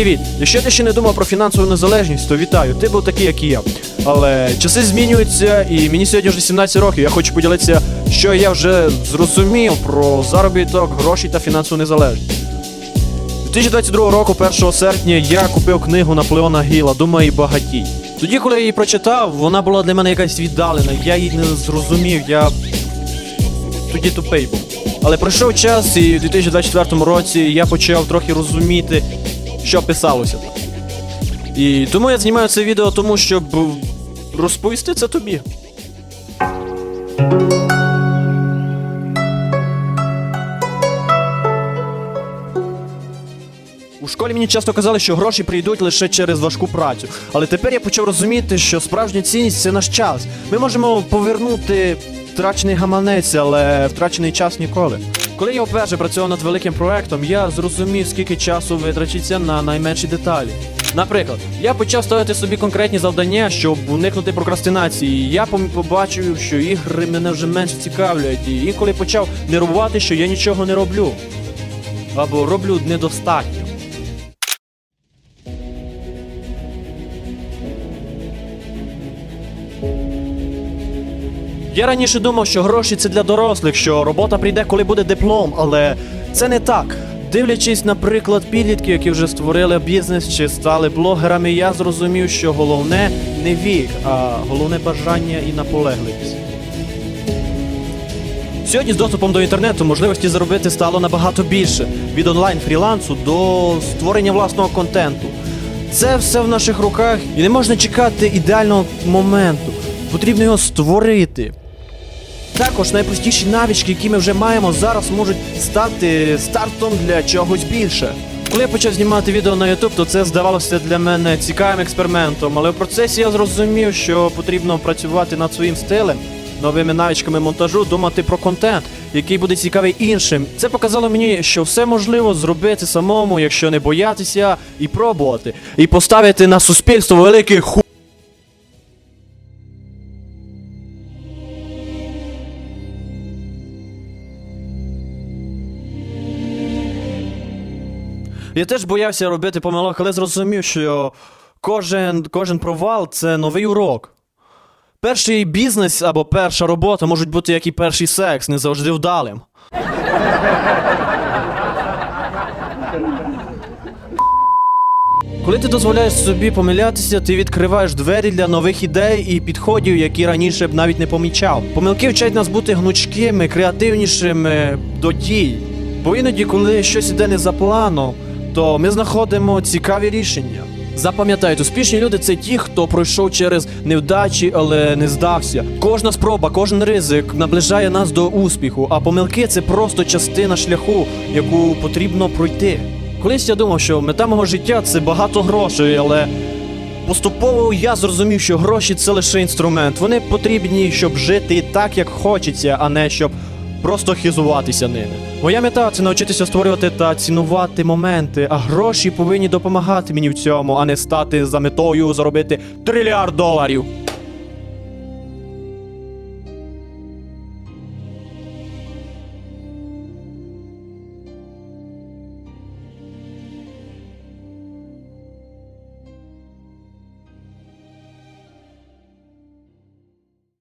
Привіт! Якщо ти ще не думав про фінансову незалежність, то вітаю, ти був такий, як і я. Але часи змінюються, і мені сьогодні вже 17 років. Я хочу поділитися, що я вже зрозумів про заробіток, гроші та фінансову незалежність. 2022 року, 1 серпня, я купив книгу Наполеона Гіла Думай і багатій. Тоді, коли я її прочитав, вона була для мене якась віддалена, я її не зрозумів, я тоді тупий був. Але пройшов час, і в 2024 році я почав трохи розуміти, що писалося. І тому я знімаю це відео, тому щоб розповісти це тобі. У школі мені часто казали, що гроші прийдуть лише через важку працю. Але тепер я почав розуміти, що справжня цінність це наш час. Ми можемо повернути втрачений гаманець, але втрачений час ніколи. Коли я вперше працював над великим проектом, я зрозумів, скільки часу витрачиться на найменші деталі. Наприклад, я почав ставити собі конкретні завдання, щоб уникнути прокрастинації. Я побачив, що ігри мене вже менше цікавлять, і інколи почав нервувати, що я нічого не роблю. Або роблю недостатньо. Я раніше думав, що гроші це для дорослих, що робота прийде, коли буде диплом, але це не так. Дивлячись, наприклад, підлітків, які вже створили бізнес чи стали блогерами, я зрозумів, що головне не вік, а головне бажання і наполегливість. Сьогодні з доступом до інтернету можливості заробити стало набагато більше від онлайн фрілансу до створення власного контенту. Це все в наших руках і не можна чекати ідеального моменту. Потрібно його створити. Також найпростіші навички, які ми вже маємо, зараз можуть стати стартом для чогось більше. Коли я почав знімати відео на YouTube, то це здавалося для мене цікавим експериментом, але в процесі я зрозумів, що потрібно працювати над своїм стилем, новими навичками монтажу, думати про контент, який буде цікавий іншим. Це показало мені, що все можливо зробити самому, якщо не боятися і пробувати, і поставити на суспільство великий ху. Я теж боявся робити помилок, але зрозумів, що кожен, кожен провал це новий урок. Перший бізнес або перша робота можуть бути як і перший секс, не завжди вдалим. Коли ти дозволяєш собі помилятися, ти відкриваєш двері для нових ідей і підходів, які раніше б навіть не помічав. Помилки вчать нас бути гнучкими, креативнішими до дій. Бо іноді, коли щось іде не за планом, то ми знаходимо цікаві рішення. Запам'ятайте, успішні люди це ті, хто пройшов через невдачі, але не здався. Кожна спроба, кожен ризик наближає нас до успіху, а помилки це просто частина шляху, яку потрібно пройти. Колись я думав, що мета мого життя це багато грошей, але поступово я зрозумів, що гроші це лише інструмент. Вони потрібні, щоб жити так, як хочеться, а не щоб просто хизуватися ними. Моя мета це навчитися створювати та цінувати моменти, а гроші повинні допомагати мені в цьому, а не стати за метою заробити трильярд доларів.